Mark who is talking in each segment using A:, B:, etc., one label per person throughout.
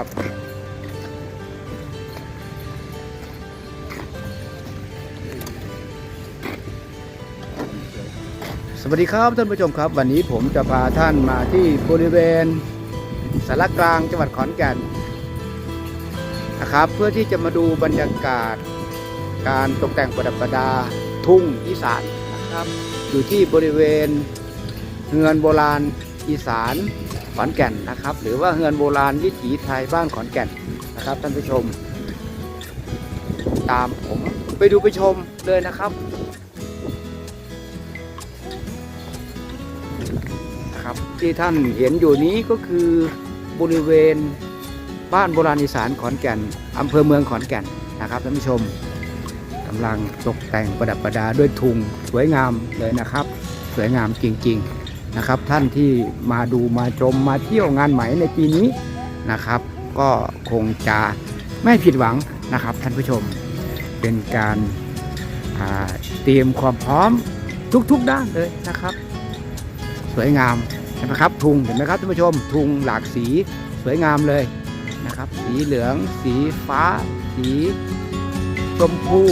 A: ครับ สวัสดีครับท่านผู้ชมครับ วันนี้ผมจะพาท่านมาที่บริเวณสารกลางจังหวัดขอนแก่นนะครับ เพื่อที่จะมาดูบรรยากาศ การตกแต่งประดับประดาทุ่งอีสานนะครับ อยู่ที่บริเวณเฮือนโบราณอีสาน อนแก่นนะครับ หรือว่าเฮือนโบราณวิถีไทยบ้านขอนแก่นนะครับ ท่านผู้ชม ตามผมไปดูไปชมเลยนะครับนะครับ ที่ท่านเห็นอยู่นี้ก็คือบริเวณบ้านโบราณอีสานขอนแก่นอำเภอเมืองขอนแก่นนะครับท่านผู้ชมกำลังตกแต่งประดับประดาด้วยทุงสวยงามเลยนะครับ สวยงามจริง ๆ นะครับ ท่านที่มาดูมาชมมาเที่ยวงานไหมในปีนี้นะครับ ก็คงจะไม่ผิดหวังนะครับ ท่านผู้ชมเป็นการาเตรียมความพร้อมทุกๆด้านเลยนะครับ สวยงามเห็นไหมครับทุงเห็นไหมครับท่านผู้ชมทุงหลากสีสวยงามเลยนะครับ สีเหลือง สีฟ้า สีชมพู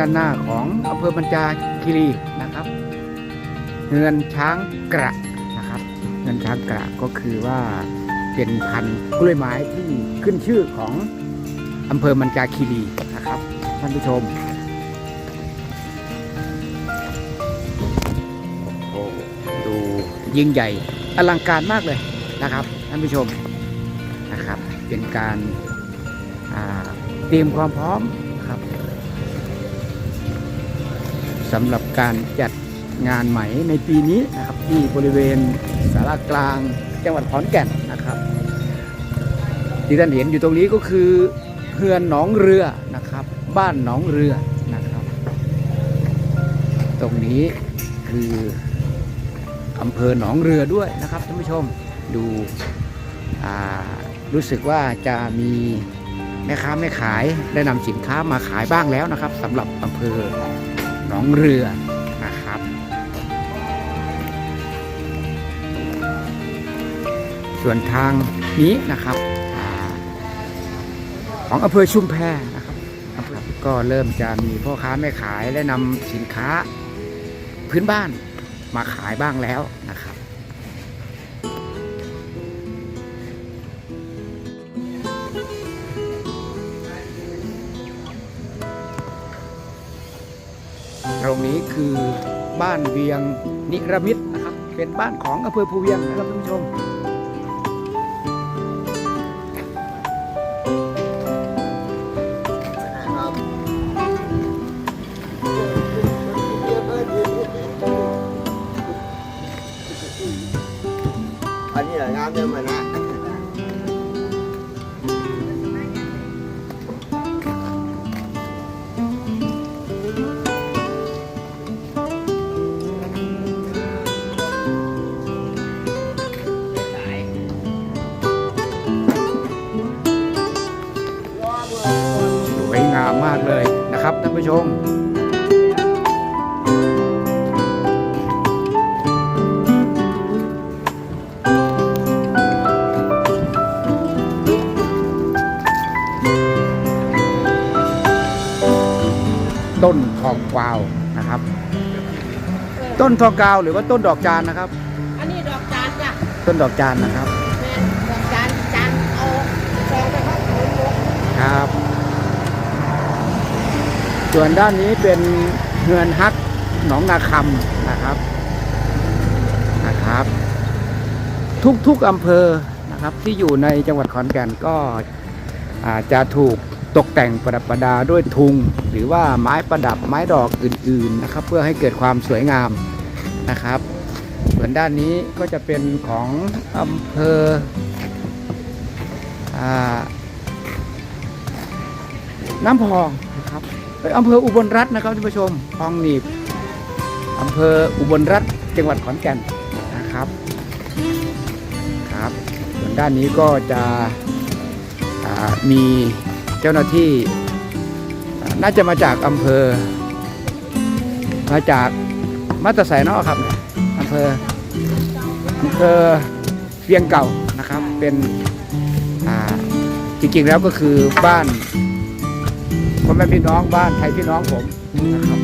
A: ด้านหน้าของอำเภอบัญจาคีรีนะครับ เงินช้างกระนะครับ เงินช้างกระก็คือว่าเป็นพันธุ์กล้วยไม้ที่ขึ้นชื่อของอำเภอบัญจาคีรีนะครับท่านผู้ชมโอ้โหดูยิ่งใหญ่อลังการมากเลยนะครับท่านผู้ชมนะครับ เป็นการเตรียมความพร้อม สำหรับการจัดงานไหมในปีนี้นะครับ ที่บริเวณสารากลางจังหวัดขอนแก่นนะครับ ที่ท่านเห็นอยู่ตรงนี้ก็คือเพื่อนหนองเรือนะครับ บ้านหนองเรือนะครับ ตรงนี้คืออำเภอหนองเรือด้วยนะครับท่านผู้ชมดูรู้สึกว่าจะมีแม่ค้าแม่ขายได้นำสินค้ามาขายบ้างแล้วนะครับสำหรับอำเภอ หนองเรือนะครับส่วนทางนี้นะครับอของอำเภอชุมแพนะครับก็เริ่มจะมีพ่อค้าแม่ขายและนำสินค้าพื้นบ้านมาขายบ้างแล้วนะครับ รงนี้คือบ้านเวียงนิรมิตนะครับ เป็นบ้านของอำเภอภูเวียงนะครับท่านผู้ชม ครับท่านผู้ชม ต้นทองกวาวนะครับ ต้นทองกวาวหรือว่าต้นดอกจานนะครับ
B: อันนี้ดอกจานจ้ะ
A: ต้นดอกจานนะครับ
B: แม่ดอกจานจานเอาซองไปเข้าถุงยก
A: ครับ ส่วนด้านนี้เป็นเฮือนฮักหนองนาคำนะครับนะครับ ทุกๆอำเภอนะครับที่อยู่ในจังหวัดขอนแก่นก็อาจจะถูกตกแต่งประดับประดาด้วยทุง หรือว่าไม้ประดับไม้ดอกอื่นๆนะครับ เพื่อให้เกิดความสวยงามนะครับ ส่วนด้านนี้ก็จะเป็นของอำเภออน้ำพอง อำเภออุบลรัตน์นะครับท่านผู้ชมพองหนีบอำเภออุบลรัตน์จังหวัดขอนแก่นนะครับครับส่วนด้านนี้ก็จะมีเจ้าหน้าที่น่าจะมาจากอำเภอ มาจากมาตรสายเนอกครับอำเภออำเภอเวียงเก่านะครับเป็นจริงๆแล้วก็คือบ้าน พ่อแม่พี่น้องบ้านไทยพี่น้องผมนะครับ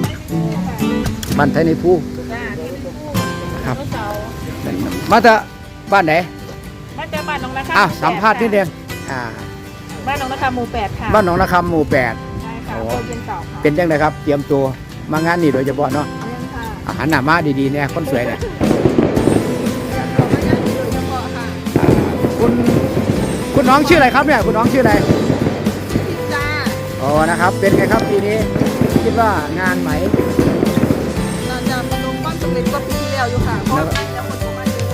A: บ้านไทยในผู้
B: จ้าที่ผู้
A: ครับ
B: ลูกสาว
A: มาจากบ้านไหน
B: มาจากบ้านหนองนาคา
A: อะ
B: หมู่แป
A: สัมภาษณ์นิดเดียวอ่า
B: บ้านหนองนาคาหมู่แปดค่ะ
A: บ้านหนองนาคำหมู่แปด
B: ใช่ค่ะ
A: โอ้
B: คนเป็นเก่าค่ะ
A: เป็นยังไงครับ เตรียมตัวมางานนี่โดยเฉพาะเนาะ
B: เรื่องค่ะ
A: อาหารหนามาดีๆเนี่ยคนสวยเนี่ย
B: เขาไม่ได้โดยเฉพาะค่ะ
A: คุณคุณน้องชื่ออะไรครับเนี่ยคุณน้องชื่ออะไร
B: จ้า
A: อ๋อนะครับ เป็นไงครับปีนี้คิดว่างานไหม
B: เราจะมาลงบ้านสำเร็จก็ปีที่แล้วอยู่ค่ะเพราะว่าแล้วคนก็มาเยอะ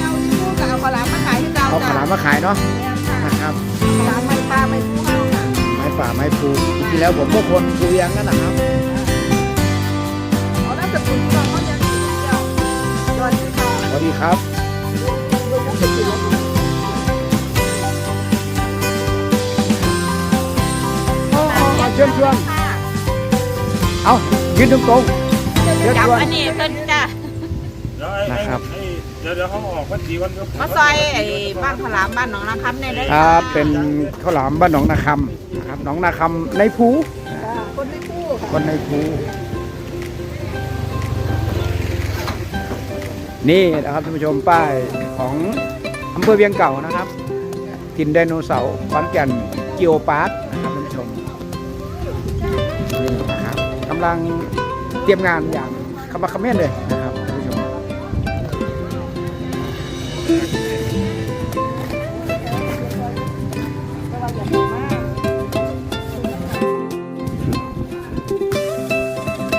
B: เราชูกับเอาขาวหลามมาขายที่เรา
A: เอา
B: จ้ะ
A: ขาวหลามมาขายเนาะ
B: เนี่ยค่ะ
A: นะครับ
B: ขาวหลามไม่ปลาไม่ผู้เข้าค่ะ
A: ไม้ป่าไม้ภูจริงๆแล้วผมก็คนภูเวียังนั่นนะครับ
B: เอาแล้วจะคุณลองเขาจะสีเดียวสวัสดีค่ะ
A: สวัสดีครับ ชิญชวน เอายืนตรงๆเชิญ
B: จับ
A: ชวน
B: อันนี้เพิ่นจ้ะ
C: เดี๋ยวไอ้
A: นะครับ
C: ไอ้เดี๋ยวเดี๋ยวเขาออกวันดีวันก็
B: มาซอยไอ้บ้านขาวหลามบ้านหนองนาคำเนี่ยได้
A: ครับเป็นข้าวหลามบ้านหนองนาคำนะครับหนองนาคำในภู
B: คนไม่คู่ค่ะ
A: คนในภูนี่นะครับท่านผู้ชมป้ายของอำเภอเวียงเก่านะครับถิ่นไดโนเสาร์ขอนแก่นจิโอพาร์คนะำลังเตรียมงานอย่างขมักขม้นเลยนะครับท่านผู้ชม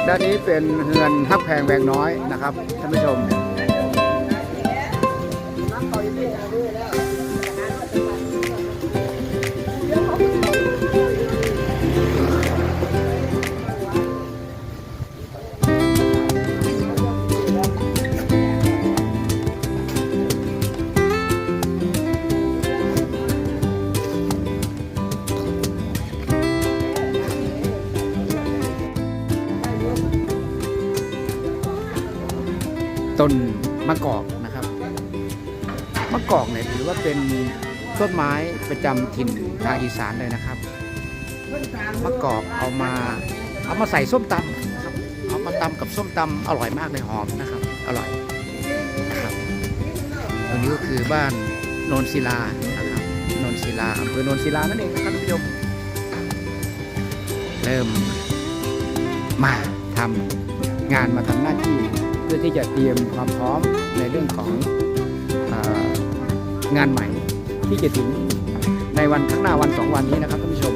A: ด้านนี้เป็นเฮือนฮักแพงแวงน้อยนะครับท่านผู้ชมะกอกนะครับมะกอกเนี่ยถือว่าเป็นต้นไม้ประจำถิ่นทางอีสานเลยนะครับมะกอกเอามาเอามาใส่ส้มตำนะครับเอามาตำกับส้มตำอร่อยมากเลยหอมนะครับ อร่อยนะครับตรงนี้ก็คือบ้านโนนศิลานะครับโนนศิลาอำเภอโนนศิลานั่นเองนะครับท่านผู้ชมเริ่มมาทำงานมาทำหน้าที่ พื่อที่จะเตรียมความพร้อมในเรื่องขององานใหม่ที่จะถึงในวันข้างหน้าวันสองวันนี้นะครับท่านผู้ชม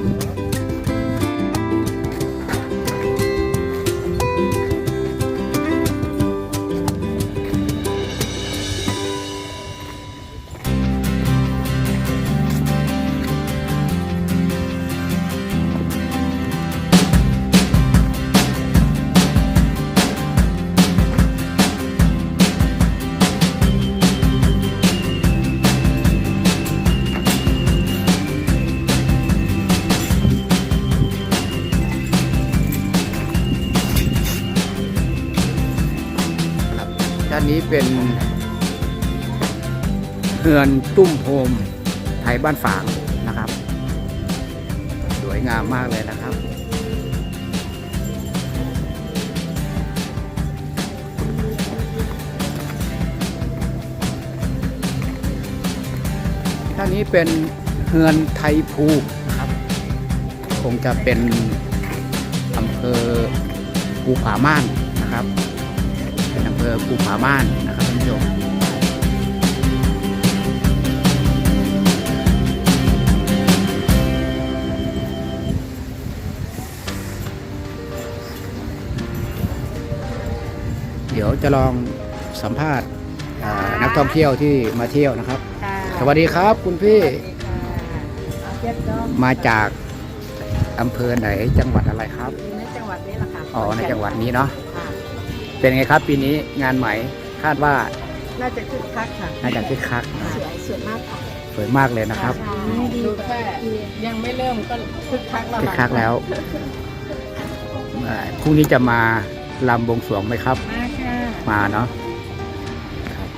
A: เป็นเฮือนตุ้มโฮมไทยบ้านฝางนะครับ สวยงามมากเลยนะครับด้านี้เป็นเฮือนไทยภูนะครับ คงจะเป็นอำเภอภูผาม่านนะครับ ปลูกฝาบ้านนะครับท่านผู้ชมเดี๋ยวจะลองสัมภาษณ์นักท่องเที่ยวที่มาเที่ยวนะครับสวัสดีครับคุณพี่มาจากอำเภอไหนจังหวัดอะไรครับ
B: ในจังหวัดนี้แหละค่ะ
A: อ๋อในจังหวัดนี้เนาะ เป็นไงครับปีนี้งานใหม่คาดว่า
B: น่าจะคึกคักค่ะ
A: น่าจะคึกคัก
B: สวยสวยมากค่ะ
A: สวยมากเลยนะครับ
B: ดูแค่ยังไม่เริ่มก็คึกคักแล้ว
A: คึกคักแล้วอ่าพรุ่งนี้จะมาลำบวงสรวงไหมครับ
B: มาค่ะ
A: มาเนาะครับ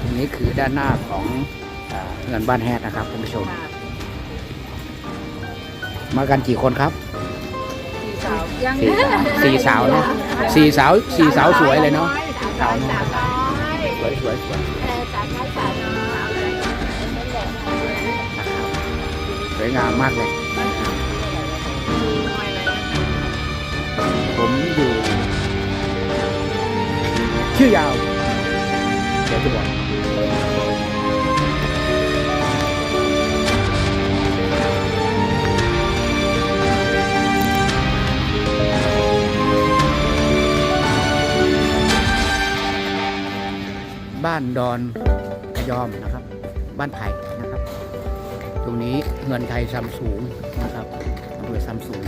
A: ตรงนี้คือด้านหน้าของอ่าเงินบ้านแฮดนะครับท่านผู้ชม มากันกี่คนครับ
B: สี่สาวยัง
A: สี่สี่สาวเนาะสี่สาวสี่สาวสวยเลยเนาะสาวน้อยสวยสวยสวยนะครับสวยงามมากเลย ผมอยู่ ชื่อยาว บ้านดอนกระยอมนะครับ บ้านไผ่นะครับ ตรงนี้เงินไทยซัมสูงนะครับอำเภอซัมสูง